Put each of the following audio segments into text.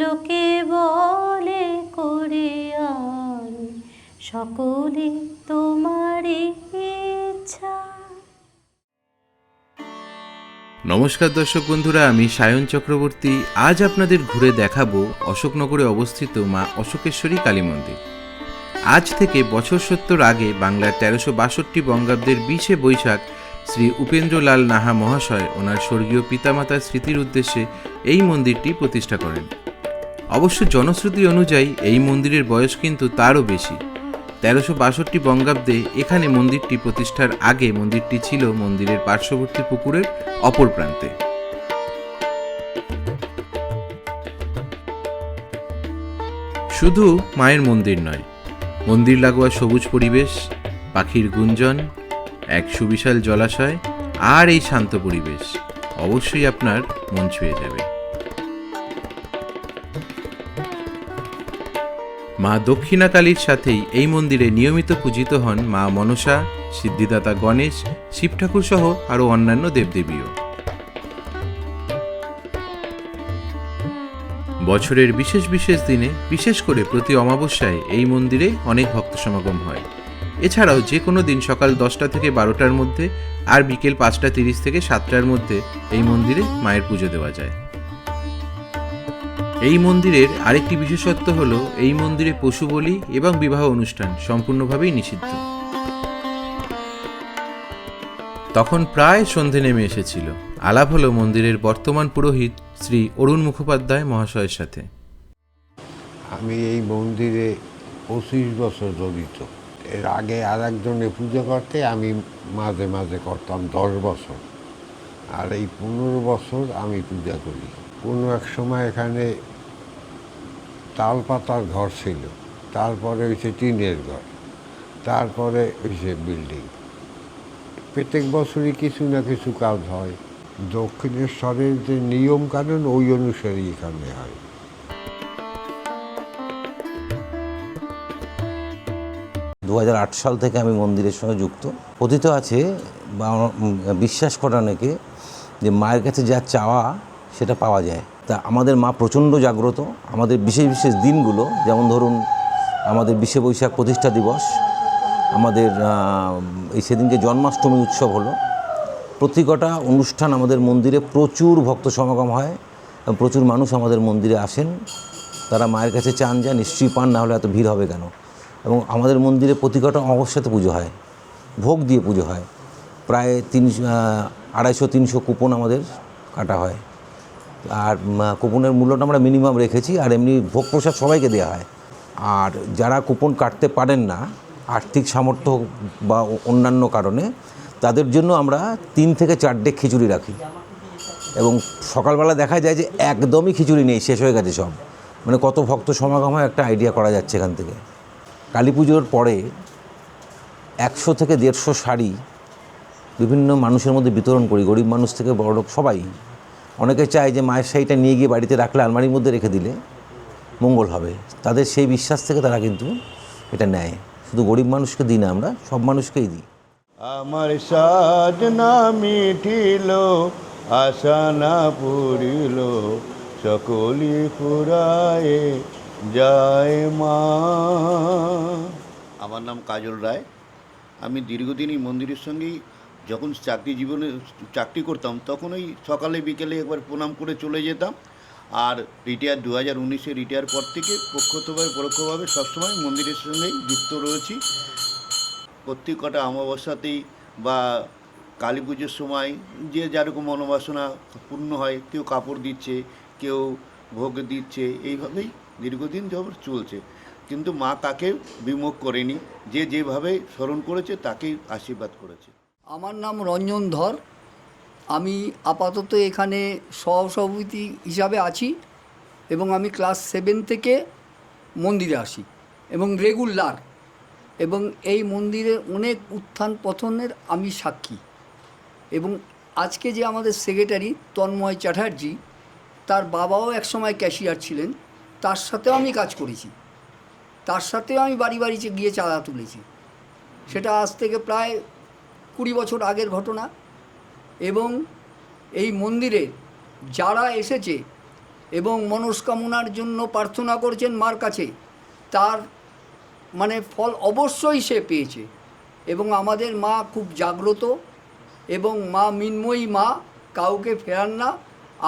লোকে বলে করে আমি সকলে তোমারই ইচ্ছা। নমস্কার দর্শক বন্ধুরা, আমি সায়ন চক্রবর্তী। আজ আপনাদের ঘুরে দেখাবো অশোকনগরে অবস্থিত মা অশোকেশ্বরী কালী মন্দির। আজ থেকে বছর সত্তর আগে বাংলার তেরোশো বাষট্টি বঙ্গাব্দের বিশে বৈশাখ শ্রী উপেন্দ্রলাল নাহা মহাশয় ওনার স্বর্গীয় পিতামাতার স্মৃতির উদ্দেশ্যে এই মন্দিরটি প্রতিষ্ঠা করেন। অবশ্য জনশ্রুতি অনুযায়ী এই মন্দিরের বয়স কিন্তু তারও বেশি। তেরোশো বাষট্টি বঙ্গাব্দে এখানে মন্দিরটি প্রতিষ্ঠার আগে মন্দিরটি ছিল মন্দিরের পার্শ্ববর্তী পুকুরের অপর প্রান্তে। শুধু মায়ের মন্দির নয়, মন্দির লাগোয়া সবুজ পরিবেশ, পাখির গুঞ্জন, এক সুবিশাল জলাশয় আর এই শান্ত পরিবেশ অবশ্যই আপনার মন ছুঁয়ে যাবে। মা দক্ষিণাকালীর সাথেই এই মন্দিরে নিয়মিত পূজিত হন মা মনসা, সিদ্ধিদাতা গণেশ, শিব ঠাকুর সহ আরও অন্যান্য দেবদেবীও। বছরের বিশেষ বিশেষ দিনে, বিশেষ করে প্রতি অমাবস্যায় এই মন্দিরে অনেক ভক্ত সমাগম হয়। এছাড়াও যে কোনো দিন সকাল দশটা থেকে বারোটার মধ্যে আর বিকেল পাঁচটা তিরিশ থেকে সাতটার মধ্যে এই মন্দিরে মায়ের পুজো দেওয়া যায়। এই মন্দিরের আরেকটি বিশেষত্ব হল এই মন্দিরে পশু বলি এবং বিবাহ অনুষ্ঠান সম্পূর্ণভাবেই নিষিদ্ধ। তখন প্রায় সন্ধে নেমে এসেছিল। আলাপ হলো মন্দিরের বর্তমান পুরোহিত শ্রী অরুণ মুখোপাধ্যায় মহাশয়ের সাথে। আমি এই মন্দিরে পঁচিশ বছর জড়িত। এর আগে আর একজনে পুজো করতে আমি মাঝে মাঝে করতাম দশ বছর। আর এই পনেরো বছর আমি পূজা করি। কোনো এক সময় এখানে তাল পাতার ঘর ছিল। তারপরে হয়েছে টিনের ঘর। তারপরে হয়েছে বিল্ডিং। প্রত্যেক বছরই কিছু না কিছু কাজ হয়। দক্ষিণেশ্বরের যে নিয়ম কানুন ওই অনুসারে এখানে হয়। দু হাজার আট সাল থেকে আমি মন্দিরের সঙ্গে যুক্ত। কথিত আছে বিশ্বাস করে অনেকে যে মায়ের কাছে যা চাওয়া সেটা পাওয়া যায়। তা আমাদের মা প্রচণ্ড জাগ্রত। আমাদের বিশেষ বিশেষ দিনগুলো, যেমন ধরুন আমাদের বিশে বৈশাখ প্রতিষ্ঠা দিবস, আমাদের এই সেদিনকে জন্মাষ্টমী উৎসব হলো। প্রতি কটা অনুষ্ঠান আমাদের মন্দিরে প্রচুর ভক্ত সমাগম হয় প্রচুর মানুষ আমাদের মন্দিরে আসেন। তারা মায়ের কাছে চান যায় নিশ্চয়ই পান, না হলে এত ভিড় হবে কেন? এবং আমাদের মন্দিরে প্রতি কটা অবস্যাতে পুজো হয়, ভোগ দিয়ে পুজো হয়। প্রায় তিনশো আড়াইশো, তিনশো কুপন আমাদের কাটা হয়। আর কুপনের মূল্যটা আমরা মিনিমাম রেখেছি, আর এমনি ভোগ প্রসাদ সবাইকে দেওয়া হয়। আর যারা কুপন কাটতে পারেন না, আর্থিক সামর্থ্য বা অন্যান্য কারণে, তাদের জন্য আমরা তিন থেকে চার ডেক খিচুড়ি রাখি। এবং সকালবেলা দেখা যায় যে একদমই খিচুড়ি নেই, শেষ হয়ে গেছে সব। মানে কত ভক্ত সমাগম হয়, একটা আইডিয়া করা যাচ্ছে এখান থেকে। কালী পুজোর পরে একশো থেকে দেড়শো শাড়ি বিভিন্ন মানুষের মধ্যে বিতরণ করি, গরিব মানুষ থেকে বড়লোক সবাই। অনেকে চায় যে মায়ের শাড়িটা নিয়ে গিয়ে বাড়িতে রাখলে আলমারির মধ্যে রেখে দিলে মঙ্গল হবে। তাদের সেই বিশ্বাস থেকে তারা কিন্তু এটা নেয়। শুধু গরিব মানুষকে দিই না আমরা সব মানুষকেই দিই। আমার সাধনা মিটিল আশা না পুরিল সকলি ফুরায়ে যায় মা। আমার নাম কাজল রায়। আমি দীর্ঘদিন এই মন্দিরের সঙ্গেই যখন চাকরি জীবনে চাকরি করতাম, তখন ওই সকালে, বিকেলে একবার প্রণাম করে চলে যেতাম। আর রিটায়ার দু হাজার উনিশে রিটায়ার পর থেকে পক্ষতভাবে, পরোক্ষভাবে সবসময় মন্দিরের সঙ্গেই যুক্ত রয়েছি। প্রত্যেক কটা অমাবস্যাতেই বা কালী পুজোর সময় যে যেরকম মনোবাসনা পূর্ণ হয়, কেউ কাপড় দিচ্ছে, কেউ ভোগ দিচ্ছে, এইভাবেই দীর্ঘদিন যাবৎ চলছে। কিন্তু মা কাকে বিমুখ করেনি, যে যেভাবে স্মরণ করেছে, তাকেই আশীর্বাদ করেছে। আমার নাম রঞ্জন ধর। আমি আপাতত এখানে সহসভাপতি হিসাবে আছি এবং আমি ক্লাস সেভেন থেকে মন্দিরে আসি এবং রেগুলার এবং এই মন্দিরের অনেক উত্থান পতনের আমি সাক্ষী। এবং আজকে যে আমাদের সেক্রেটারি তন্ময় চ্যাটার্জি, তার বাবাও একসময় ক্যাশিয়ার ছিলেন, তার সাথেও আমি কাজ করেছি। তার সাথেও আমি বাড়ি বাড়ি গিয়ে চাঁদা তুলেছি। সেটা আজ থেকে প্রায় কুড়ি বছর আগের ঘটনা এবং এই মন্দিরে যারা এসেছে এবং মনস্কামনার জন্য প্রার্থনা করেছেন মার কাছে, তার মানে ফল অবশ্যই সে পেয়েছে এবং আমাদের মা খুব জাগ্রত এবং মা মিন্ময়ী মা, কাউকে ফেরান না।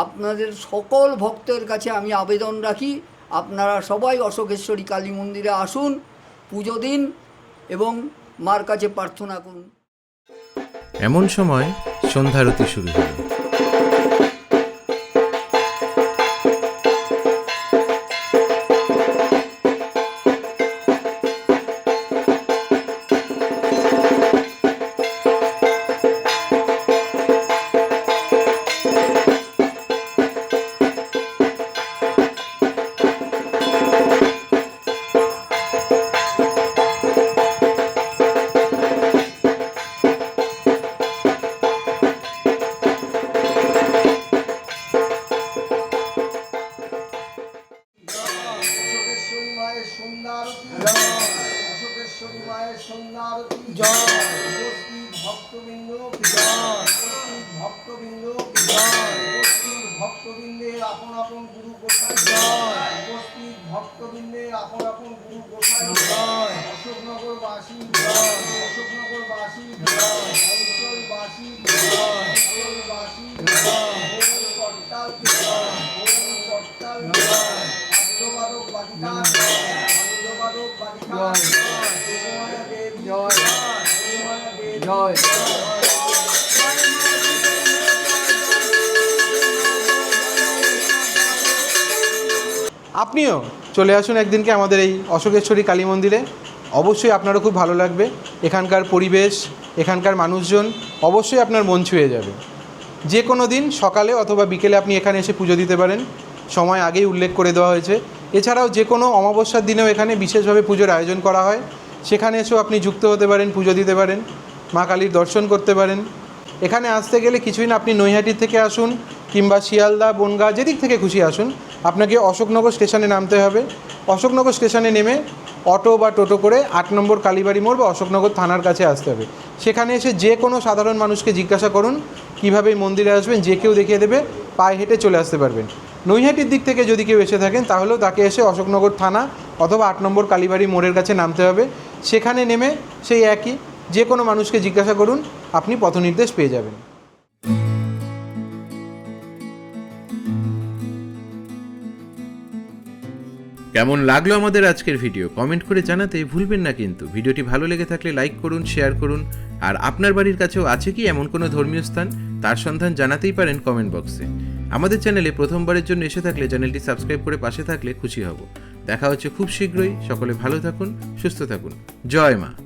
আপনাদের সকল ভক্তের কাছে আমি আবেদন রাখি, আপনারা সবাই অশোকেশ্বরী কালী মন্দিরে আসুন, পুজো দিন এবং মার কাছে প্রার্থনা করুন। এমন সময় সন্ধ্যারতি শুরু হলো। আপন আপন গুরু গোসাই আপন আপন গুরু গোসাই অশোকনগরবাসী অশোকনগরবাসী অঞ্চলবাসী অঞ্চলবাসী ওম করতাল ওম করতাল আদ্যবাদক বালিকা আদ্যবাদক বালিকা যোগমায়া দেবী যোগমায়া দেবী জয়। আপনিও চলে আসুন একদিনকে আমাদের এই অশোকেশ্বরী কালী মন্দিরে। অবশ্যই আপনারও খুব ভালো লাগবে। এখানকার পরিবেশ, এখানকার মানুষজন, অবশ্যই আপনার মন ছুঁয়ে যাবে। যে কোনো দিন সকালে অথবা বিকেলে আপনি এখানে এসে পুজো দিতে পারেন। সময় আগেই উল্লেখ করে দেওয়া হয়েছে। এছাড়াও যে কোনো অমাবস্যার দিনেও এখানে বিশেষভাবে পুজোর আয়োজন করা হয়। সেখানে এসেও আপনি যুক্ত হতে পারেন, পুজো দিতে পারেন, মা কালীর দর্শন করতে পারেন। এখানে আসতে গেলে কিছুই না, আপনি নৈহাটি থেকে আসুন কিংবা শিয়ালদা, বনগাঁ, যেদিক থেকে খুশি আসুন। আপনাকে অশোকনগর স্টেশনে নামতে হবে। অশোকনগর স্টেশনে নেমে অটো বা টোটো করে আট নম্বর কালীবাড়ি মোড় বা অশোকনগর থানার কাছে আসতে হবে। সেখানে এসে যে কোনো সাধারণ মানুষকে জিজ্ঞাসা করুন, কীভাবে এই মন্দিরে আসবেন, যে কেউ দেখিয়ে দেবে, পায়ে হেঁটে চলে আসতে পারবেন। নৈহাটির দিক থেকে যদি কেউ এসে থাকেন, তাহলেও তাকে এসে অশোকনগর থানা অথবা আট নম্বর কালীবাড়ি মোড়ের কাছে নামতে হবে। সেখানে নেমে সেই একই, যে কোনো মানুষকে জিজ্ঞাসা করুন, আপনি পথনির্দেশ পেয়ে যাবেন। কেমন লাগল আমাদের আজকের ভিডিও? কমেন্ট করে জানাতে ভুলবেন না কিন্তু। ভিডিওটি ভালো লেগে থাকলে লাইক করুন, শেয়ার করুন। আর আপনার বাড়ির কাছেও আছে কি এমন কোনো ধর্মীয় স্থান? তার সন্ধান জানাতেই পারেন কমেন্ট বক্সে। আমাদের চ্যানেলে প্রথমবারের জন্য এসে থাকলে চ্যানেলটি সাবস্ক্রাইব করে পাশে থাকলে খুশি হব। দেখা হচ্ছে খুব শীঘ্রই। সকলে ভালো থাকুন, সুস্থ থাকুন। জয় মা।